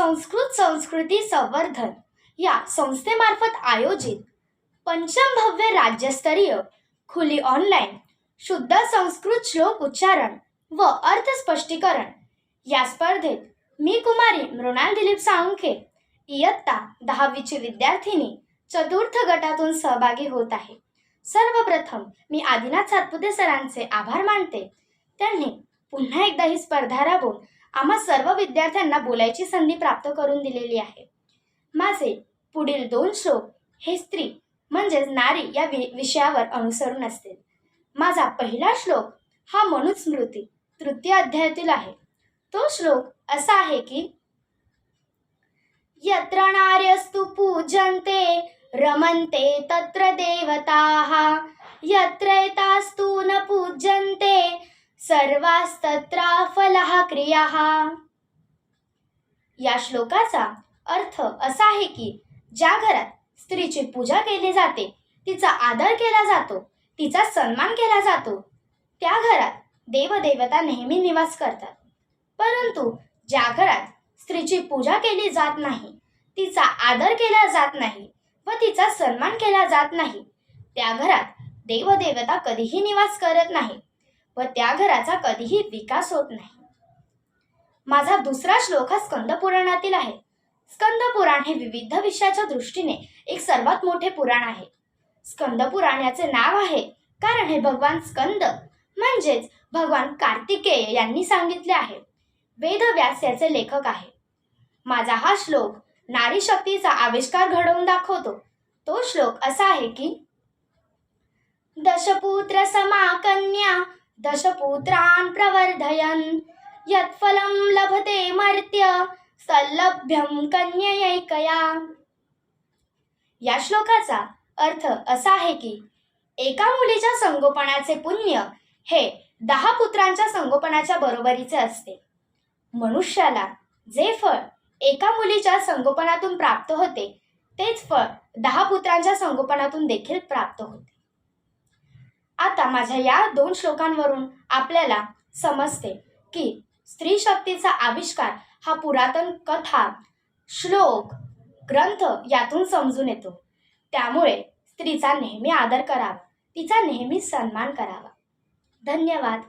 संस्कृत संस्कृती संवर्धन या संस्थेमार्फत आयोजित पंचम भव्य राज्यस्तरीय खुली ऑनलाईन शुद्ध संस्कृत श्लोक उच्चारण व अर्थ स्पष्टीकरण. या स्पर्धेत मी कुमारी मृणाल दिलीप साळुंखे इयत्ता दहावीची विद्यार्थिनी चतुर्थ गटातून सहभागी होत आहे. सर्वप्रथम मी आदिनाथ सातपुते सरांचे आभार मानते. त्यांनी पुन्हा एकदा ही स्पर्धा राबवून आम्हा सर्व विद्यार्थ्यांना बोलायची संधी प्राप्त करून दिलेली आहे. माझे पुढील दोन श्लोक हे स्त्री म्हणजेच नारी या वि विषयावर अनुसरून असतील. माझा पहिला श्लोक हा मनुस्मृती तृतीय अध्यायातील आहे. तो श्लोक असा आहे की यत्र नार्यस्तु पूजन्ते रमन्ते तत्र देवताः यत्र एतास्तु न पूजन्ते सर्वास्तत्र फलः क्रियाः. या श्लोकाचा अर्थ असा आहे की ज्या घरात स्त्रीची पूजा केली जाते तिचा आदर केला जातो तिचा सन्मान केला जातो त्या घरात देवदेवता नेहमी निवास करतात. परंतु ज्या घरात स्त्रीची पूजा केली जात नाही तिचा आदर केला जात नाही व तिचा सन्मान केला जात नाही त्या घरात देवदेवता कधीही निवास करत नाही व त्या घराचा कधीही विकास होत नाही. माझा दुसरा श्लोक हा स्कंद पुराणातील आहे. स्कंद पुराण हे विविध विषयाच्या दृष्टीने एक सर्वात मोठे पुराण आहे. स्कंद पुराण याचे नाव आहे कारण हे भगवान स्कंद म्हणजेच भगवान कार्तिकेय यांनी सांगितले आहे. वेदव्यास याचे लेखक आहे. माझा हा श्लोक नारी शक्तीचा आविष्कार घडवून दाखवतो. तो श्लोक असा आहे की दशपुत्र समा कन्या दशपुत्रान् प्रवर्धयन्। यत्फलं लभते मर्त्य सल्लभ्यं कन्ययैकया या श्लोकाचा अर्थ असा आहे की एका मुलीच्या संगोपनाचे पुण्य हे दहा पुत्रांच्या संगोपनाच्या बरोबरीचे असते. मनुष्याला जे फळ एका मुलीच्या संगोपनातून प्राप्त होते तेच फळ दहा पुत्रांच्या संगोपनातून देखील प्राप्त होते. आता माझ्या या दोन श्लोकांवरून आपल्याला समजते की स्त्री शक्तीचा आविष्कार हा पुरातन कथा श्लोक ग्रंथ यातून समजून येतो. त्यामुळे स्त्रीचा नेहमी आदर करावा तिचा नेहमी सन्मान करावा. धन्यवाद.